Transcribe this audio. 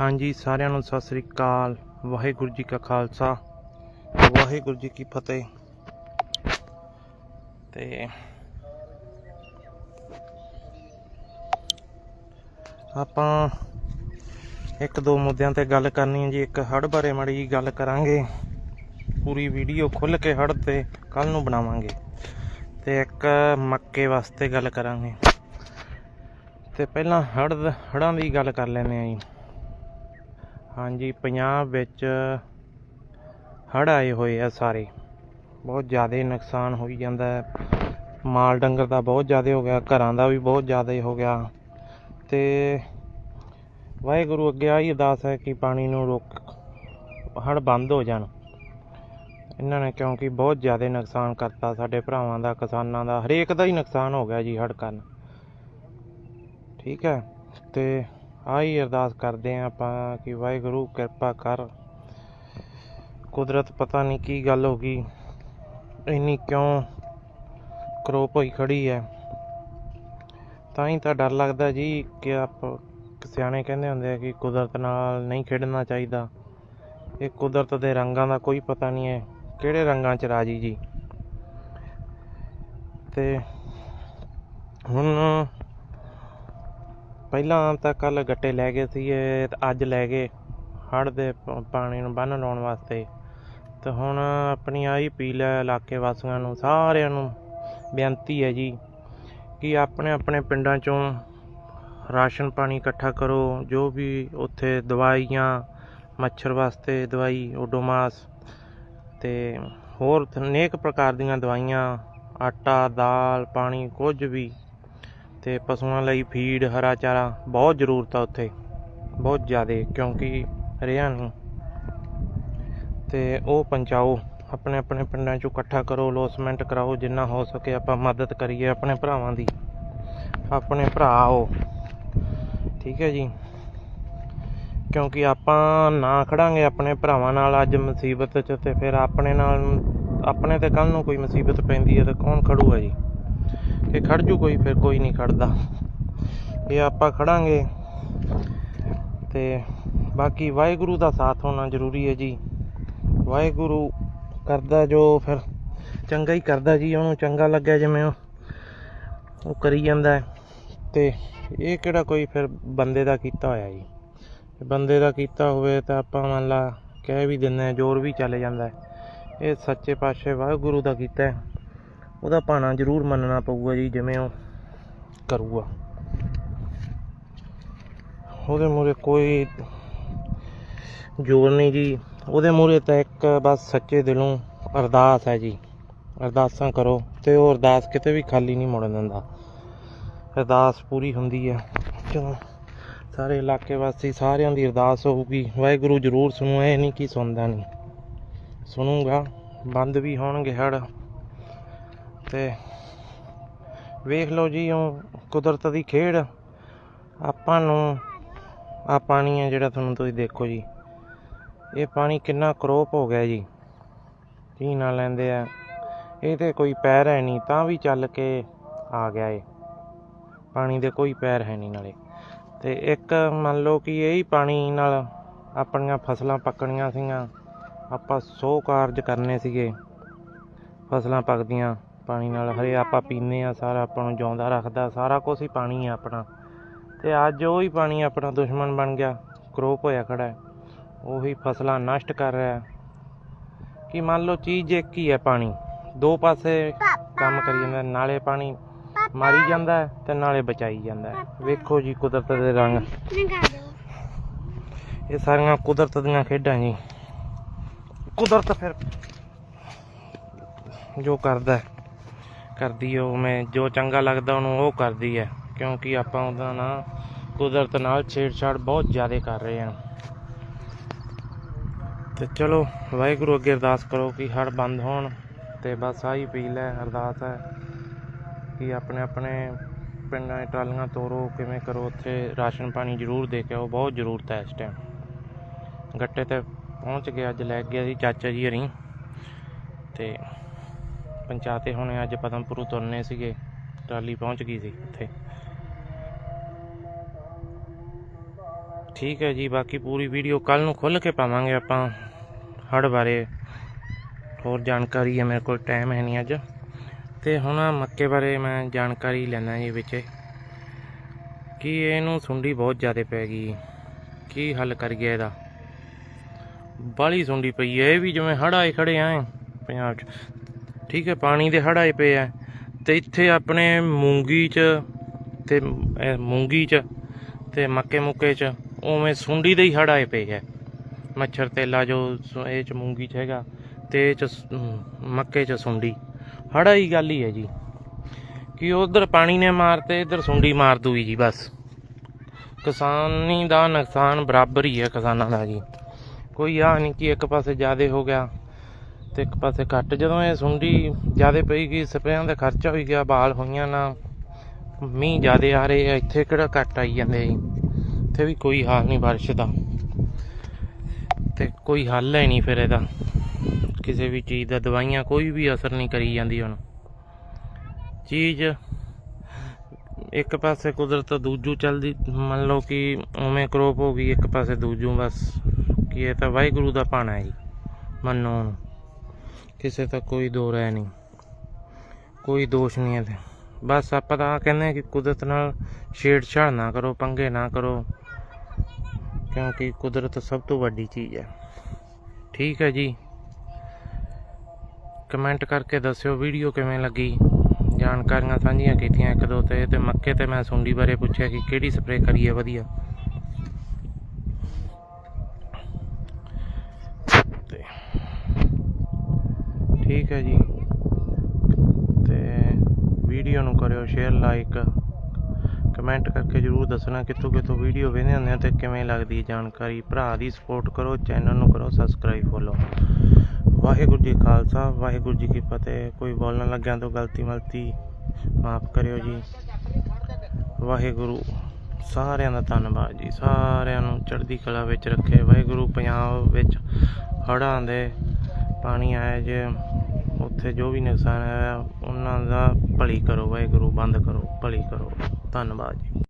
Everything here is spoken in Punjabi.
ਹਾਂਜੀ, ਸਾਰਿਆਂ ਨੂੰ ਸਤਿ ਸ੍ਰੀ ਅਕਾਲ। ਵਾਹਿਗੁਰੂ ਜੀ ਕਾ ਖਾਲਸਾ, ਵਾਹਿਗੁਰੂ ਜੀ ਕੀ ਫਤਿਹ। ਤੇ ਆਪਾਂ ਇੱਕ ਦੋ ਮੁੱਦਿਆਂ ਤੇ ਗੱਲ ਕਰਨੀ ਹੈ ਜੀ, ਇੱਕ ਹੜ੍ਹ ਬਾਰੇ ਮਾੜੀ ਜੀ ਗੱਲ ਕਰਾਂਗੇ। ਪੂਰੀ ਵੀਡੀਓ ਖੁੱਲ ਕੇ ਹੜ੍ਹ ਤੇ ਕੱਲ ਨੂੰ ਬਣਾਵਾਂਗੇ। ਤੇ ਇੱਕ ਮੱਕੇ ਵਾਸਤੇ ਗੱਲ ਕਰਾਂਗੇ। ਤੇ ਪਹਿਲਾਂ ਹੜ ਹੜ੍ਹਾਂ ਦੀ ਗੱਲ ਕਰ ਲੈਂਦੇ ਆ ਜੀ। ਹਾਂਜੀ, ਪੰਜਾਬ ਵਿੱਚ ਹੜ੍ਹ ਆਏ ਹੋਏ ਆ ਸਾਰੇ। ਬਹੁਤ ਜ਼ਿਆਦਾ ਨੁਕਸਾਨ ਹੋਈ ਜਾਂਦਾ ਮਾਲ ਡੰਗਰ ਦਾ ਬਹੁਤ ਜ਼ਿਆਦਾ ਹੋ ਗਿਆ, ਘਰਾਂ ਦਾ ਵੀ ਬਹੁਤ ਜ਼ਿਆਦਾ ਹੋ ਗਿਆ। ਤੇ ਵਾਹਿਗੁਰੂ ਅੱਗੇ ਆਹੀ ਅਰਦਾਸ ਹੈ ਕਿ ਪਾਣੀ ਨੂੰ ਰੋਕ, ਹੜ੍ਹ ਬੰਦ ਹੋ ਜਾਣ। ਇਹਨਾਂ ਨੇ ਕਿਉਂਕਿ ਬਹੁਤ ਜ਼ਿਆਦਾ ਨੁਕਸਾਨ ਕਰਤਾ ਸਾਡੇ ਭਰਾਵਾਂ ਦਾ, ਕਿਸਾਨਾਂ ਦਾ। ਹਰੇਕ ਦਾ ਹੀ ਨੁਕਸਾਨ ਹੋ ਗਿਆ ਜੀ ਹੜ੍ਹ ਕਾਰਨ। ਠੀਕ ਹੈ। ਤੇ ਆਹੀ ਅਰਦਾਸ ਕਰਦੇ ਹਾਂ ਆਪਾਂ ਕਿ ਵਾਹਿਗੁਰੂ ਕਿਰਪਾ ਕਰ। ਕੁਦਰਤ ਪਤਾ ਨਹੀਂ ਕੀ ਗੱਲ ਹੋ ਗਈ। ਇੰਨੀ ਕਿਉਂ ਕਰੋਪ ਹੋਈ ਖੜੀ ਹੈ ਤਾਂ ਹੀ ਤਾਂ ਡਰ ਲੱਗਦਾ ਜੀ ਕਿ ਆਪ ਸਿਆਣੇ ਕਹਿੰਦੇ ਹੁੰਦੇ ਆ ਕਿ ਕੁਦਰਤ ਨਾਲ ਨਹੀਂ ਖੇਡਣਾ ਚਾਹੀਦਾ। ਇਹ ਕੁਦਰਤ ਦੇ ਰੰਗਾਂ ਦਾ ਕੋਈ ਪਤਾ ਨਹੀਂ ਹੈ ਕਿਹੜੇ ਰੰਗਾਂ 'ਚ ਰਾਜੀ ਜੀ। ਤੇ ਹੁਣ ਪਹਿਲਾਂ ਤਾਂ ਕੱਲ੍ਹ ਗੱਟੇ ਲੈ ਗਏ ਸੀਗੇ, ਤੇ ਅੱਜ ਲੈ ਗਏ ਹੜ੍ਹ ਦੇ ਪ- ਪਾਣੀ ਨੂੰ ਬੰਨ੍ਹ ਲਾਉਣ ਵਾਸਤੇ। ਤੇ ਹੁਣ ਆਪਣੀ ਆਹੀ ਅਪੀਲ ਹੈ ਇਲਾਕੇ ਵਾਸੀਆਂ ਨੂੰ, ਸਾਰਿਆਂ ਨੂੰ ਬੇਨਤੀ ਹੈ ਜੀ ਕਿ ਆਪਣੇ ਆਪਣੇ ਪਿੰਡਾਂ ਚੋਂ ਰਾਸ਼ਨ ਪਾਣੀ ਇਕੱਠਾ ਕਰੋ, ਜੋ ਵੀ ਉੱਥੇ ਦਵਾਈਆਂ, ਮੱਛਰ ਵਾਸਤੇ ਦਵਾਈ ਓਡੋਮਾਸ ਅਤੇ ਹੋਰ ਅਨੇਕ ਪ੍ਰਕਾਰ ਦੀਆਂ ਦਵਾਈਆਂ, ਆਟਾ, ਦਾਲ, ਪਾਣੀ, ਕੁਝ ਵੀ ਤੇ ਪਸ਼ੂਆਂ ਲਈ ਫੀਡ, ਹਰਾ ਚਾਰਾ ਬਹੁਤ ਜ਼ਰੂਰਤ ਆ ਉੱਥੇ। ਬਹੁਤ ਜ਼ਿਆਦਾ, ਕਿਉਂਕਿ ਰਿਹਾ ਨੂੰ। ਤੇ ਉਹ ਪਹੁੰਚਾਓ ਆਪਣੇ ਆਪਣੇ ਪਿੰਡਾਂ ਚੋਂ ਇਕੱਠਾ ਕਰੋ ਲੋਸਮੈਂਟ ਕਰਾਓ, ਜਿੰਨਾ ਹੋ ਸਕੇ ਆਪਾਂ ਮਦਦ ਕਰੀਏ ਆਪਣੇ ਭਰਾਵਾਂ ਦੀ। ਆਪਣੇ ਭਰਾ ਆਓ। ਠੀਕ ਹੈ ਜੀ? ਕਿਉਂਕਿ ਆਪਾਂ ਨਾ ਖੜਾਂਗੇ ਆਪਣੇ ਭਰਾਵਾਂ ਨਾਲ ਅੱਜ ਮੁਸੀਬਤ 'ਚ ਤੇ ਫਿਰ ਆਪਣੇ ਨਾਲ, ਆਪਣੇ ਤੇ ਕੱਲ ਨੂੰ ਕੋਈ ਮੁਸੀਬਤ ਪੈਂਦੀ ਹੈ ਤਾਂ ਕੌਣ ਖੜੂਗਾ ਜੀ? ਕਿ ਖੜ ਜੂ ਕੋਈ, ਫਿਰ ਕੋਈ ਨਹੀਂ ਖੜਦਾ। ਇਹ ਆਪਾਂ ਖੜਾਂਗੇ ਤੇ ਬਾਕੀ ਵਾਹਿਗੁਰੂ ਦਾ ਸਾਥ ਹੋਣਾ ਜ਼ਰੂਰੀ ਹੈ ਜੀ। ਵਾਹਿਗੁਰੂ ਕਰਦਾ ਜੋ, ਫਿਰ ਚੰਗਾ ਹੀ ਕਰਦਾ ਜੀ, ਉਹਨੂੰ ਚੰਗਾ ਲੱਗਿਆ ਜਿਵੇਂ ਉਹ ਕਰੀ ਜਾਂਦਾ ਹੈ। ਤੇ ਇਹ ਕਿਹੜਾ ਕੋਈ ਫਿਰ ਬੰਦੇ ਦਾ ਕੀਤਾ ਹੋਇਆ ਜੀ? ਬੰਦੇ ਦਾ ਕੀਤਾ ਹੋਵੇ ਤਾਂ ਆਪਾਂ ਮੰਨ ਲਾ ਕਹਿ ਵੀ ਦਿੰਦੇ ਆ ਜ਼ੋਰ ਵੀ ਚੱਲ ਜਾਂਦਾ ਇਹ ਸੱਚੇ ਪਾਤਸ਼ਾਹ ਵਾਹਿਗੁਰੂ ਦਾ ਕੀਤਾ ਹੈ। ਉਹਦਾ ਭਾਣਾ ਜ਼ਰੂਰ ਮੰਨਣਾ ਪਊਗਾ ਜੀ, ਜਿਵੇਂ ਉਹ ਕਰੂਗਾ। ਉਹਦੇ ਮੂਰੇ ਕੋਈ ਜ਼ੋਰ ਨਹੀਂ ਜੀ। ਉਹਦੇ ਮੂਰੇ ਤਾਂ ਇੱਕ ਬਸ ਸੱਚੇ ਦਿਲੋਂ ਅਰਦਾਸ ਹੈ ਜੀ। ਅਰਦਾਸਾਂ ਕਰੋ ਤੇ ਉਹ ਅਰਦਾਸ ਕਿਤੇ ਵੀ ਖਾਲੀ ਨਹੀਂ ਮੁੜਨ ਦਿੰਦਾ। ਅਰਦਾਸ ਪੂਰੀ ਹੁੰਦੀ ਹੈ। ਚਲੋ, ਸਾਰੇ ਇਲਾਕੇ ਵਾਸੀ ਸਾਰਿਆਂ ਦੀ ਅਰਦਾਸ ਹੋਊਗੀ। ਵਾਹਿਗੁਰੂ ਜ਼ਰੂਰ ਸੁਣੂ, ਇਹ ਨਹੀਂ ਕਿ ਸੁਣਦਾ ਨਹੀਂ। ਸੁਣੂਗਾ, ਬੰਦ ਵੀ ਹੋਣਗੇ ਹੜ ਤੇ ਵੇਖ ਲਓ ਜੀ, ਉਹ ਕੁਦਰਤ ਦੀ ਖੇਡ ਆਪਾਂ ਨੂੰ ਆ ਪਾਣੀ ਹੈ ਜਿਹੜਾ ਤੁਹਾਨੂੰ ਤੁਸੀਂ ਦੇਖੋ ਜੀ। ਇਹ ਪਾਣੀ ਕਿੰਨਾ ਕਰੋਪ ਹੋ ਗਿਆ ਜੀ। ਕੀ ਨਾ ਲੈਂਦੇ ਆ। ਇਹ ਤੇ ਕੋਈ ਪੈਰ ਹੈ ਨਹੀਂ, ਤਾਂ ਵੀ ਚੱਲ ਕੇ ਆ ਗਿਆ ਏ ਪਾਣੀ ਦੇ ਕੋਈ ਪੈਰ ਹੈ ਨਹੀਂ ਨਾਲੇ। ਤੇ ਇੱਕ ਮੰਨ ਲਓ ਕਿ ਇਹ ਹੀ ਪਾਣੀ ਨਾਲ ਆਪਣੀਆਂ ਫਸਲਾਂ ਪੱਕਣੀਆਂ ਸੀਗੀਆਂ। ਆਪਾਂ ਸੌ ਕਾਰਜ ਕਰਨੇ ਸੀਗੇ, ਫਸਲਾਂ ਪੱਕਦੀਆਂ। ਪਾਣੀ ਨਾਲ ਹਰੇ ਆਪਾਂ ਪੀਂਦੇ ਆ ਸਾਰਾ ਆਪਾਂ ਨੂੰ ਜਿਉਂਦਾ ਰੱਖਦਾ ਸਾਰਾ ਕੁਝ ਹੀ ਪਾਣੀ ਆ ਆਪਣਾ। ਤੇ ਅੱਜ ਉਹ ਹੀ ਪਾਣੀ ਆਪਣਾ ਦੁਸ਼ਮਣ ਬਣ ਗਿਆ ਕਰੋਪ ਹੋਇਆ ਖੜਾ ਉਹੀ ਫਸਲਾਂ ਨਸ਼ਟ ਕਰ ਰਿਹਾ ਕਿ ਮੰਨ ਲਓ ਚੀਜ਼ ਇੱਕ ਹੀ ਹੈ ਪਾਣੀ ਦੋ ਪਾਸੇ ਕੰਮ ਕਰੀ ਜਾਂਦਾ ਨਾਲੇ ਪਾਣੀ ਮਾਰੀ ਜਾਂਦਾ ਹੈ ਤੇ ਨਾਲੇ ਬਚਾਈ ਜਾਂਦਾ ਵੇਖੋ ਜੀ ਕੁਦਰਤ ਦੇ ਰੰਗ। ਇਹ ਸਾਰੀਆਂ ਕੁਦਰਤ ਦੀਆਂ ਖੇਡਾਂ ਜੀ। ਕੁਦਰਤ ਫਿਰ ਜੋ ਕਰਦਾ ਹੈ, ਕਰਦੀ ਹੈ ਉਹ ਮੈਂ ਜੋ ਚੰਗਾ ਲੱਗਦਾ ਉਹਨੂੰ ਉਹ ਕਰਦੀ ਹੈ ਕਿਉਂਕਿ ਆਪਾਂ ਉਹਦਾ ਨਾ ਕੁਦਰਤ ਨਾਲ ਛੇੜਛਾੜ ਬਹੁਤ ਜ਼ਿਆਦਾ ਕਰ ਰਹੇ ਹਾਂ। ਤੇ ਚਲੋ, ਵਾਹਿਗੁਰੂ ਅੱਗੇ ਅਰਦਾਸ ਕਰੋ ਕਿ ਹੜ ਬੰਦ ਹੋਣ ਤੇ ਬਸ ਆਹੀ ਅਪੀਲ ਹੈ, ਅਰਦਾਸ ਹੈ ਕਿ ਆਪਣੇ ਆਪਣੇ ਪਿੰਡਾਂ ਟਰਾਲੀਆਂ ਤੋਰੋ, ਕਿਵੇਂ ਕਰੋ, ਉੱਥੇ ਰਾਸ਼ਨ ਪਾਣੀ ਜ਼ਰੂਰ ਦੇ ਕੇ ਆਓ, ਬਹੁਤ ਜ਼ਰੂਰਤ ਹੈ ਇਸ ਟਾਈਮ ਗੱਟੇ ਤੇ ਪਹੁੰਚ ਗਿਆ ਅੱਜ ਲੈ ਗਿਆ ਸੀ ਚਾਚਾ ਜੀ ਹਰੀ। ਤੇ ਪੰਚਾਇਤੇ ਹੁਣੇ, ਅੱਜ ਪਦਮਪੁਰੂ ਤੁਰਨੇ ਸੀਗੇ, ਟਰਾਲੀ ਪਹੁੰਚ ਗਈ ਸੀ ਉੱਥੇ ਠੀਕ ਹੈ ਜੀ, ਬਾਕੀ ਪੂਰੀ ਵੀਡੀਓ ਕੱਲ ਨੂੰ ਖੁੱਲ ਕੇ ਪਾਵਾਂਗੇ ਆਪਾਂ ਹੜ ਬਾਰੇ ਹੋਰ ਜਾਣਕਾਰੀ ਹੈ, ਮੇਰੇ ਕੋਲ ਟਾਈਮ ਹੈ ਨਹੀਂ ਅੱਜ। ਤੇ ਹੁਣ ਮੱਕੇ ਬਾਰੇ ਮੈਂ ਜਾਣਕਾਰੀ ਲੈਣਾ ਜੀ ਵਿੱਚ, ਕਿ ਇਹਨੂੰ ਸੁੰਡੀ ਬਹੁਤ ਜ਼ਿਆਦਾ ਪੈ ਗਈ। ਕੀ ਹੱਲ ਕਰ ਗਿਆ ਇਹਦਾ? ਬਾਲੀ ਸੁੰਡੀ ਪਈ ਹੈ, ਇਹ ਵੀ ਜਿਵੇਂ ਹੜ ਆਏ ਖੜੇ ਆ, ਪੰਜਾਬ 'ਚ। ਠੀਕ ਹੈ, ਪਾਣੀ ਦੇ ਹੜ੍ਹ ਆਏ ਪਏ ਆ। ਤੇ ਇੱਥੇ ਆਪਣੇ ਮੂੰਗੀ 'ਚ ਤੇ ਮੂੰਗੀ 'ਚ ਤੇ ਮੱਕੇ ਮੁੱਕੇ 'ਚ ਉਵੇਂ ਸੁੰਡੀ ਦੇ ਹੀ ਹੜ੍ਹ ਆਏ ਪਏ ਆ। ਮੱਛਰ ਤੇਲਾ ਜੋ ਸੁ- ਇਹ 'ਚ ਮੂੰਗੀ 'ਚ ਹੈਗਾ, ਤੇ ਇਹ 'ਚ ਮੱਕੇ 'ਚ ਸੁੰਡੀ। ਹੜ੍ਹ ਹੀ ਗੱਲ ਹੀ ਹੈ ਜੀ। ਕਿ ਉਧਰ ਪਾਣੀ ਨੇ ਮਾਰ ਤੇ ਇਧਰ ਸੁੰਡੀ ਮਾਰ ਦੂਈ ਜੀ, ਬਸ। ਕਿਸਾਨੀ ਦਾ ਨੁਕਸਾਨ ਬਰਾਬਰ ਹੀ ਹੈ ਕਿਸਾਨਾਂ ਦਾ ਜੀ। ਕੋਈ ਆ ਨਹੀਂ ਕਿ ਇੱਕ ਪਾਸੇ ਜ਼ਿਆਦਾ ਹੋ ਗਿਆ। ਤੇ ਇੱਕ ਪਾਸੇ ਘੱਟ। ਜਦੋਂ ਇਹ ਸੁੰਡੀ ਜ਼ਿਆਦਾ ਪਈ ਗਈ, ਸਪਰੇਆਂ ਦਾ ਖਰਚਾ ਹੋਈ ਗਿਆ, ਬਾਲ ਹੋਈਆਂ ਨਾ, ਮੀਂਹ ਜ਼ਿਆਦਾ ਆ ਰਹੇ ਆ, ਇੱਥੇ ਕਿਹੜਾ ਘੱਟ ਆਈ ਜਾਂਦੇ ਜੀ। ਇੱਥੇ ਵੀ ਕੋਈ ਹਾਲ ਨਹੀਂ ਬਾਰਿਸ਼ ਦਾ। ਤੇ ਕੋਈ ਹੱਲ ਹੈ ਨਹੀਂ ਫਿਰ ਇਹਦਾ। ਕਿਸੇ ਵੀ ਚੀਜ਼ ਦਾ, ਦਵਾਈਆਂ ਕੋਈ ਵੀ ਅਸਰ ਨਹੀਂ ਕਰੀ ਜਾਂਦੀ ਹੁਣ। ਚੀਜ਼ ਇੱਕ ਪਾਸੇ ਕੁਦਰਤ ਦੂਜੂ ਚੱਲਦੀ, ਮੰਨ ਲਓ ਕਿ ਉਵੇਂ ਕਰੋਪ ਹੋ ਗਈ, ਇੱਕ ਪਾਸੇ ਦੂਜੂ ਬਸ, ਕਿ ਇਹ ਤਾਂ ਵਾਹਿਗੁਰੂ ਦਾ ਭਾਣਾ ਹੈ ਜੀ, ਮੰਨੋ ਕਿਸੇ ਦਾ ਕੋਈ ਦੋ ਰਾਏ ਨਹੀਂ, ਕੋਈ ਦੋਸ਼ ਨਹੀਂ ਹੈ ਬਸ ਆਪਾਂ ਤਾਂ ਆਹ ਕਹਿੰਦੇ ਹਾਂ ਕਿ ਕੁਦਰਤ ਨਾਲ ਛੇੜਛਾੜ ਨਾ ਕਰੋ, ਪੰਗੇ ਨਾ ਕਰੋ, ਕਿਉਂਕਿ ਕੁਦਰਤ ਸਭ ਤੋਂ ਵੱਡੀ ਚੀਜ਼ ਹੈ। ਠੀਕ ਹੈ ਜੀ। ਕਮੈਂਟ ਕਰਕੇ ਦੱਸਿਓ ਵੀਡੀਓ ਕਿਵੇਂ ਲੱਗੀ। ਜਾਣਕਾਰੀਆਂ ਸਾਂਝੀਆਂ ਕੀਤੀਆਂ ਇੱਕ ਦੋ ਤੇ ਤੇ ਮੱਕੇ ਤੇ ਮੈਂ ਸੁੰਡੀ ਬਾਰੇ ਪੁੱਛਿਆ ਕਿ ਕਿਹੜੀ ਸਪਰੇਅ ਕਰੀਏ ਵਧੀਆ ਤੇ ਠੀਕ ਹੈ ਜੀ। ਤੇ ਵੀਡੀਓ ਨੂੰ ਕਰਿਓ ਸ਼ੇਅਰ ਲਾਈਕ ਕਮੈਂਟ ਕਰਕੇ ਜਰੂਰ ਦੱਸਣਾ ਕਿੱਥੋਂ ਕਿੱਥੋਂ ਵੀਡੀਓ ਵੇਖਦੇ ਹੁੰਦੇ ਆ ਤੇ ਕਿਵੇਂ ਲੱਗਦੀ ਹੈ ਜਾਣਕਾਰੀ। ਭਰਾ ਦੀ ਸਪੋਰਟ ਕਰੋ ਚੈਨਲ ਨੂੰ ਕਰੋ ਸਬਸਕ੍ਰਾਈਬ ਫੋਲੋ। ਵਾਹਿਗੁਰੂ ਜੀ ਖਾਲਸਾ, ਵਾਹਿਗੁਰੂ ਜੀ ਕੀ ਫਤਿਹ। ਕੋਈ ਬੋਲਣ ਲੱਗਿਆ ਤੋਂ ਗਲਤੀ ਮਲਤੀ ਮਾਫ ਕਰਿਓ ਜੀ। ਵਾਹਿਗੁਰੂ, ਸਾਰਿਆਂ ਦਾ ਧੰਨਵਾਦ ਜੀ। ਸਾਰਿਆਂ ਨੂੰ ਚੜ੍ਹਦੀ ਕਲਾ ਵਿੱਚ ਰੱਖੇ। ਵਾਹਿਗੁਰੂ ਪੰਜਾਬ ਵਿੱਚ ਹੜ੍ਹਾਂ ਦੇ ਪਾਣੀ ਆਇਆ ਜੇ, ਉੱਥੇ ਜੋ ਵੀ ਨੁਕਸਾਨ ਆਇਆ ਉਹਨਾਂ ਦਾ ਭਲੀ ਕਰੋ, ਵਾਹਿਗੁਰੂ, ਬੰਦ ਕਰੋ, ਭਲੀ ਕਰੋ। ਧੰਨਵਾਦ ਜੀ।